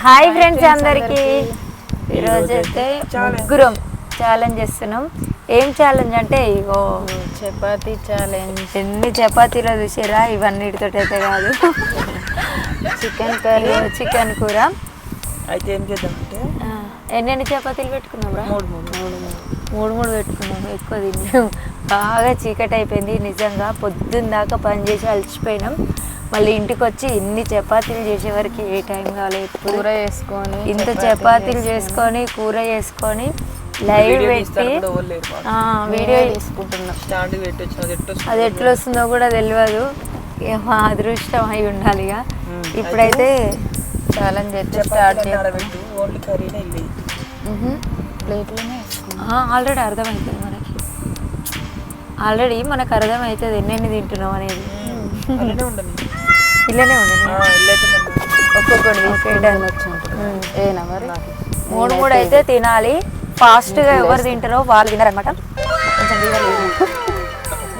Hi friends అందరికి. ఈరోజు అయితే ముగ్గురం ఛాలెంజ్ చేస్తున్నాం. ఏం ఛాలెంజ్ అంటే ఇగో చపాతీ ఛాలెంజ్ ఎన్ని చపాతీలో చూసారా ఇవన్నిటితో అయితే కాదు. Chicken curry. చికెన్ కూర. అయితే ఏం చేద్దామంటే ఆ, ఎన్నెన్ని చపాతీలు పెట్టుకున్నాం రా మూడు మూడు. మూడు మూడు. మూడు పెట్టుకున్నాం ఎక్కువ తిన్నాం బాగా చీకటి అయిపోయింది నిజంగా. పొద్దున్న దాకా పని చేసి అలసిపోయినాం. మళ్ళీ ఇంటికి వచ్చి ఇన్ని చపాతీలు చేసే వరకు ఏ టైం కాలేదు కూర చేసుకొని ఇంత చపాతీ చపాతీలు చేసుకొని కూర చేసుకొని లైవ్ పెట్టి వీడియో తీసుకుంటున్నాం. అది ఎట్లా వస్తుందో కూడా తెలియదు మా అదృష్టం అయి ఉండాలి. ఇప్పుడైతే ఛాలెంజ్ స్టార్ట్ పెట్టు ఓన్లీ కర్రీనే ఇల్లు ప్లేట్లోనే ఆల్రెడీ అర్థమవుతుంది మనకి. ఆల్రెడీ మనకు అర్థమవుతుంది ఎన్నెన్ని తింటున్నాం అనేది. అలానే ఉండదు ఇలానే ఉండదు ఒక్కొక్కటి తీసుకొని ఏనా మరి? మూడు మూడు అయితే తినాలి. ఫాస్ట్గా ఎవరు తింటారో వాళ్ళు తినారనమాట కొంచెం.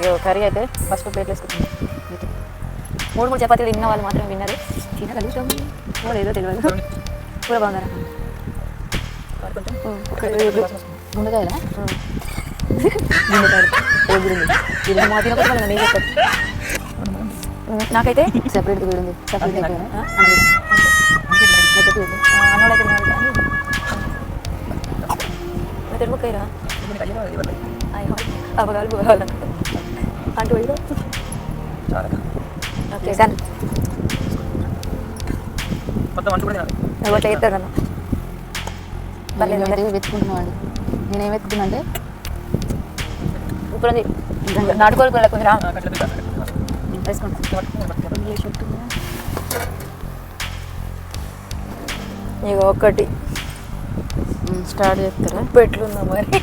ఇగో కర్రీ అయితే ఫస్ట్ ప్లేట్ మూడు మూడు చపాతీలు తిన్న వాళ్ళు మాత్రమే విన్నారు తినగలుగుతాం. కూడా ఏదో తెలియదు. గుండెకాయలా? నేను చెప్తాను నాకైతే సెపరేట్ సెపరేట్ అన్నోడైతే తినాలి కానీ తెలుగుకైరా అయ్యో అవగాలు పోవాలి అంటూ ఓకే మొత్తం అంటు కూడా తినాలి ఎవరు చేస్తారు నన్ను పర్లేదు, నేనైతే వెతుకుంటున్నాను అండి నేనేం వెతుకుతున్నా అంటే? ఇప్పుడు నాటుకోలు కూడా కొంచెం ఇక ఒకటి. స్టార్ట్ చేస్తారా? పెట్లుందా మరి.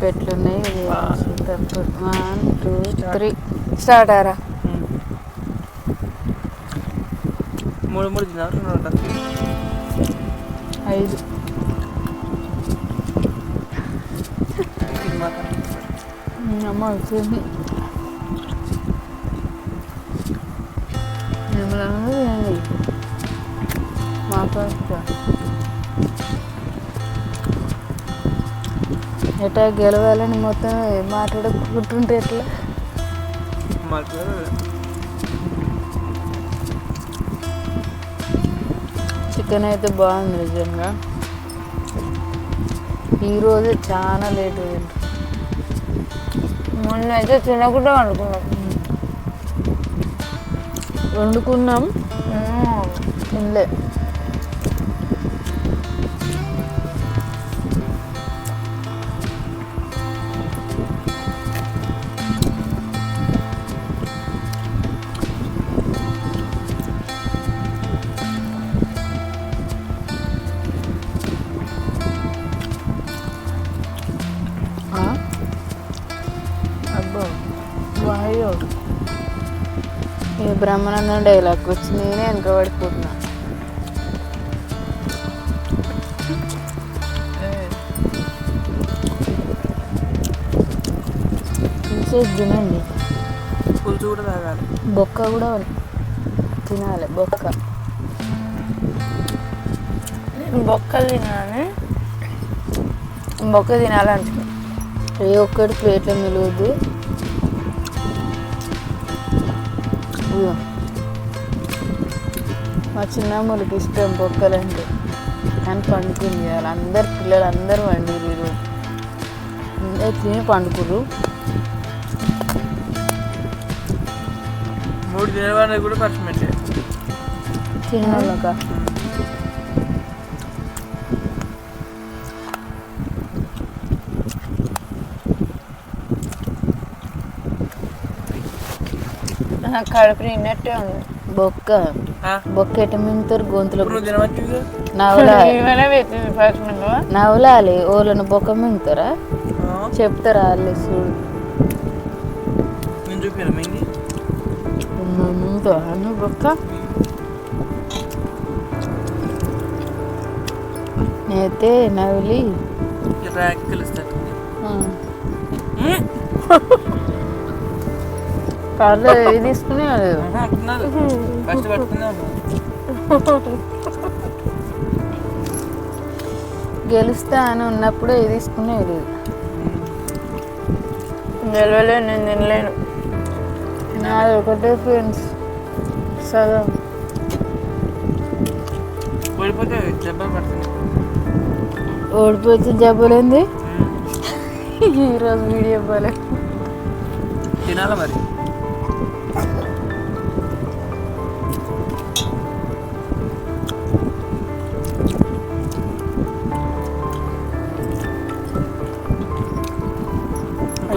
పెట్లున్నాయి. One two three. స్టార్ట్ ఆరా? మూడు మూడు రెండు ఉంటారు ఐదు. అమ్మ వచ్చింది. మాట్లాడుతా. ఎటా గెలవాలని మొత్తం మాట్లాడుకుంటుంటే ఎట్లా? చికెన్ అయితే బాగుంది నిజంగా. ఈరోజు చాలా లేట్ అయింది. మొన్న అయితే తినకుండా వండుకున్నాం. వండుకున్నాం? తినలే. బ్రహ్మానందం డైలాగ్ వచ్చి నేనే వెనక పడిపోతున్నా. తీసేసి తినండి పులుసు కూడా తాగాలి. బొక్క కూడా తినాలి బొక్క. నేను బొక్కలు తినాలని బొక్క తినాలంటున్నా. ఏ ఒక్కటి ప్లేట్లో నిలవద్దు. మా చిన్నమ్మలకి ఇష్టం బొక్కలంటే. అని పండుకుంది ఇవాళ అందరు పిల్లలు అందరూ వండిరు ఈరోజు. అందరు తిని పండుకురు మూడు తినేవాళ్ళకి కూడా పర్ఫెక్ట్ తినక నాకు కడుపు నిన్నట్టే ఉంది. బొక్క. బొక్క ఎట మింగుతారు గొంతులో? ఇప్పుడు నువ్వు తినవచ్చు ఇక. నవలా. ఏమైనా పెట్టింది ఫస్ట్ నువ్వు నవలాలి. ఓళ్ళను బొక్క మింగుతారా? చెప్తారా వాళ్ళు చూడు. బొక్క. నేనైతే ర్యాక్ గెలుస్తాడు కార్లో ఏది తీసుకునే లేదు ఫస్ట్ గెలుస్తా అని ఉన్నప్పుడు ఏది తీసుకునే లేదు నిలవలేను నేను తినలేను. నాది ఒకటే ఫ్రెండ్స్. సగం. ఓడిపోతే పడుతుంది ఓడిపోతే జబ్బులేంది ఈరోజు వీడియో ఇవ్వాలి తినాలా మరి?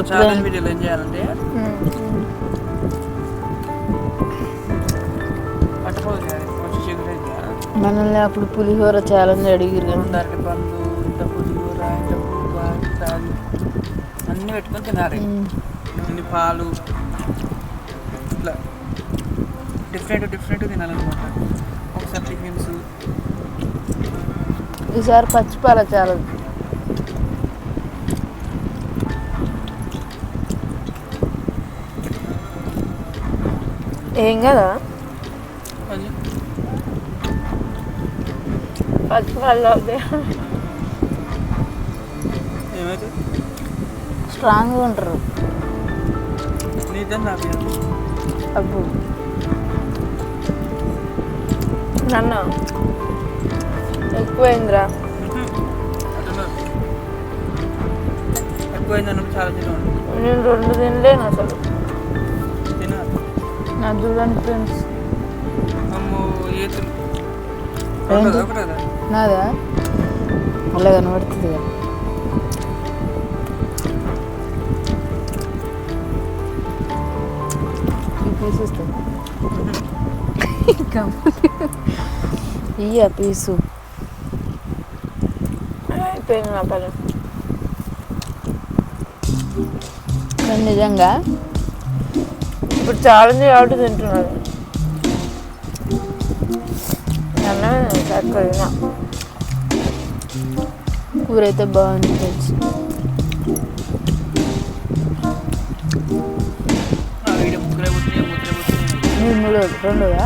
ఛాలెంజ్ వీడియోలో ఏం చేయాలంటే మనల్ని అప్పుడు పులిహోర ఛాలెంజ్ అడిగిరు అరటి పండ్లు ఇంత పులిహోర ఇంత అది అన్నీ పెట్టుకొని తినాలి. అన్ని పాలు ఇట్లా డిఫరెంట్ డిఫరెంట్ తినాలన్నమాట. ఒకసారి టిఫిన్స్ ఈసారి పచ్చిపాల ఛాలెంజ్. ఏం కదా? పచ్చి వాళ్ళు స్ట్రాంగ్గా ఉంటారు. అప్పుడు నన్న ఎక్కువైందిరా. ఎక్కువైందన్నప్పుడు చాలా నేను రెండు తినలేను అసలు. నా చూడండి ఫ్రెండ్స్. నాదా? అలా కనబడుతుంది కదా. ఈ పీస్ ఇయ్య పీసు. అయిపోయింది నా పని. నిజంగా? ఇప్పుడు ఛాలెంజ్ కాబట్టి అన్నమే చక్కగా కూర అయితే బాగుంది మీరు మూడో రెండోదా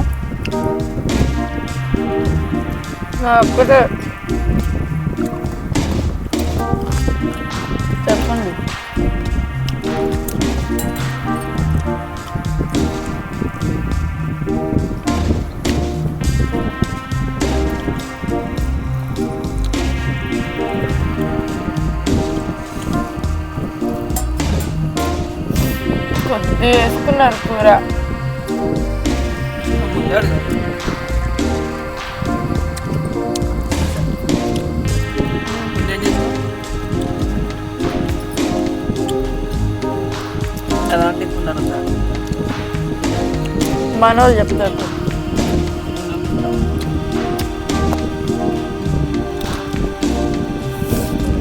నా ఒక్కటే. కొద్ది వేసుకున్నారు కూర. ముందాడు ఏం ఉన్నాను సార్ చెప్తారు.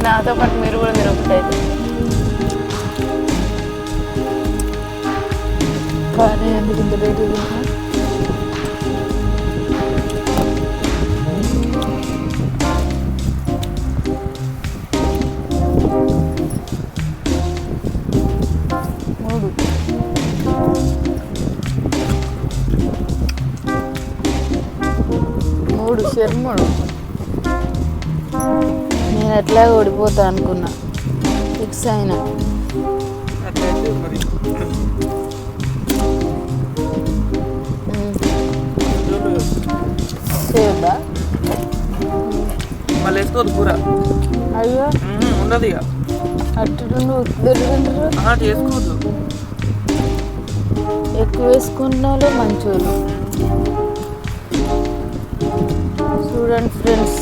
నాతో పాటు మీరు కూడా మీరు ఒకటైతే కానీ ఎందుకు ఇంత రేటు మూడు. మూడు శర్మడు నేను ఎట్లా ఓడిపోతా అనుకున్నా? ఫిక్స్ అయినా. చేయొద్దా మళ్ళీ వేసుకోవద్దు కూర. అయ్యో. ఉండదు ఇక. అటు రెండు తింటారు ఆహా చేసుకోవద్దు. ఎక్కువ వేసుకున్న వాళ్ళు మంచోళ్ళు. చూడండి ఫ్రెండ్స్.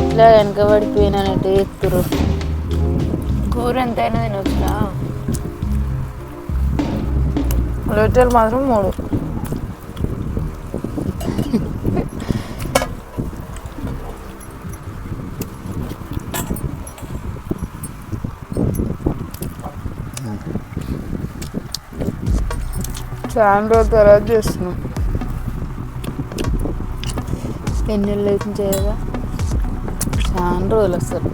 ఎట్లా వెనకబడిపోయినానంటే ఎత్తురు కూర ఎంతైనా తినొచ్చురా రొట్టెలు మాత్రం మూడు. చాలా రోజుల తర్వాత చేస్తున్నాం. ఎన్ని అయితే చేయగా నాన్న రోజులు వస్తారు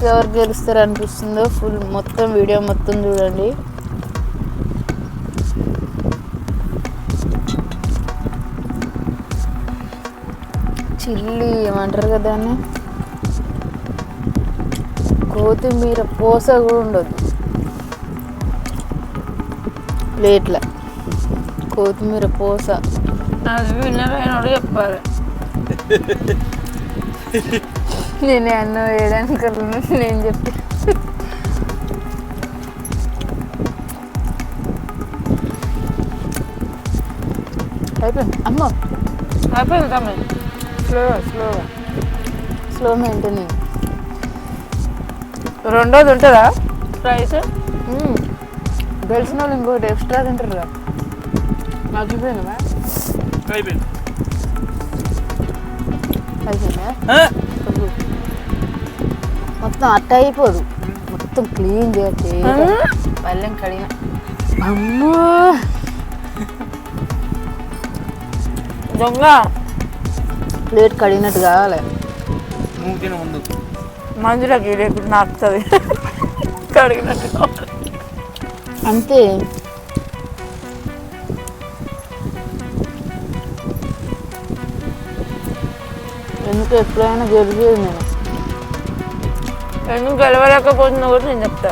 మీకు ఎవరు గెలుస్తారు అనిపిస్తుందో ఫుల్ మొత్తం వీడియో మొత్తం చూడండి. చిల్లి ఏమంటారు కదా దాన్ని? కొత్తిమీర పోస కూడా ఉండదు. ప్లేట్ల. కొత్తిమీర పోస. అది విన్నర్ అయినోడు చెప్పాలి. నేనే అన్నం వేయడానికి నేను చెప్పి అయిపోయింది. అమ్మ. అయిపోయింది తమ్మి. స్లోగా స్లోగా స్లో మెయింటైనింగ్ రెండోది ఉంటుందా? ప్రైస్ తెలిసిన వాళ్ళు ఇంకొకటి ఎక్స్ట్రా తింటారు కదా మర్చిపోయినా అయిపోయింది. అయిపోయిందా? ఆ? మొత్తం అట్ట అయిపోదు మొత్తం క్లీన్ చేస్తే పల్లెం కడిగిన అమ్మో దొంగ ప్లేట్ కడిగినట్టు కావాలి నువ్వు తిన ముందు మంజులకి లేకుండా నాకుతుంది కడిగినట్టు అంతే ఎందుకు ఎప్పుడైనా గెలిచేది నేను ఎందుకు గెలవలేకపోతున్నా కూడా నేను చెప్తా.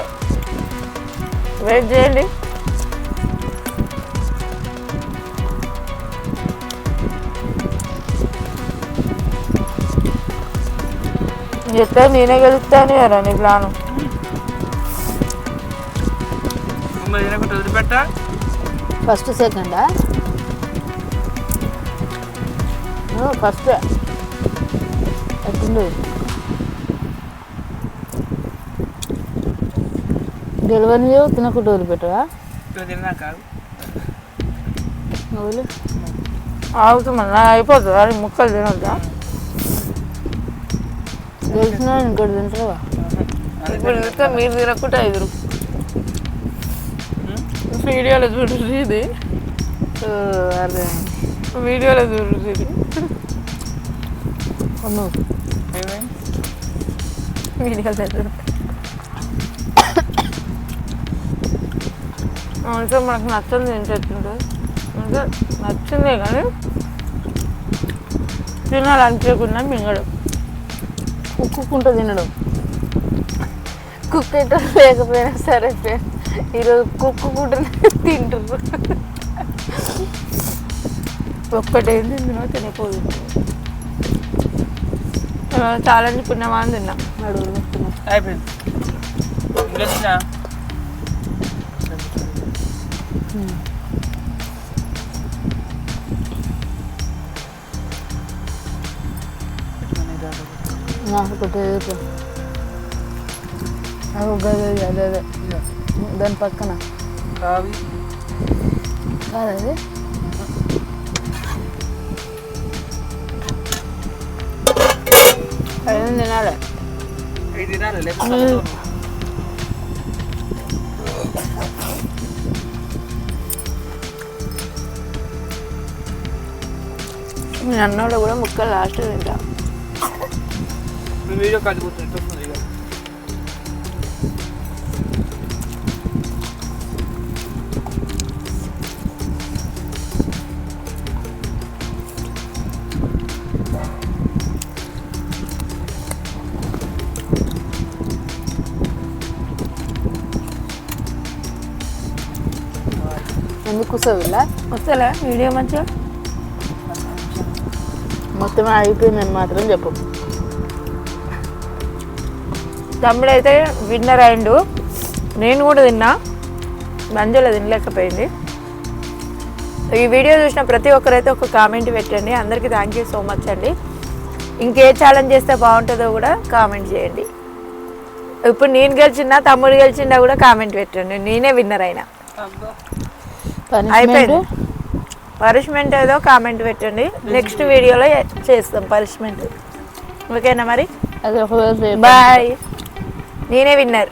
వెయిట్ చేయండి. చెప్తా నేనే గెలుస్తాను కదా నీ ప్లాను ఫస్ట్ సెకండా ఫస్ట్ ఎట్టుండు గెలవని తినకుండా వదిలిపెట్టవా వదిలి ఆగుతున్నా నా అయిపోతుంది. అది ముక్కలు తినొద్దా? గెలిచిన ఇంకోటి తింటావా? ఇప్పుడు తింటే మీరు తినకుండా ఐదురు వీడియోలో చూడు ఇది. అదే. వీడియోలో చూడు ఇది. వీడియోలో చూడు. అంటే మనకు నచ్చింది ఏం చెప్తుంటే అంటే నచ్చిందే కానీ తినాలనిపించకుండా మింగడం కుక్కుంటూ తినడం కుక్కేట లేకపోయినా సరే ఈరోజు కుక్కుంటూనే తింటారు ఒక్కటేం తిన్నా తినకపోదు ఛాలెంజ్ పుణ్యమా అని తిన్నా నొస్తున్నాయి. అయిపోయింది నాకు ఒకటి అవి గదే అదే అదే దాని పక్కన కావి కాదది అదేం తినాలి ఇది తినాలి లేకపోతే నేను అన్నోళ్ళు కూడా ముక్కలు లాస్ట్ తింటా మీ వీడియో కాల్ కూర్చొని వస్తుంది ఇక? ఎందుకు కూర్చోవిల్లా వస్తలే వీడియో మంచిగా? మొత్తం అయిపోయిందని మాత్రం చెప్పు. తమ్ముడు అయితే విన్నర్ అయిండు. నేను కూడా తిన్నా. మంజుల తినలేకపోయింది. ఈ వీడియో చూసిన ప్రతి ఒక్కరైతే ఒక కామెంట్ పెట్టండి. అందరికీ థ్యాంక్ యూ సో మచ్ అండి. ఇంకే ఛాలెంజ్ చేస్తే బాగుంటుందో కూడా కామెంట్ చేయండి. ఇప్పుడు నేను గెలిచినా తమ్ముడు గెలిచినా కూడా కామెంట్ పెట్టండి. నేనే విన్నర్ అయినా. అయిపోయింది పనిష్మెంట్ ఏదో కామెంట్ పెట్టండి. నెక్స్ట్ వీడియోలో చేస్తాం పనిష్మెంట్ ఓకేనా మరి? బాయ్ నేనే విన్నర్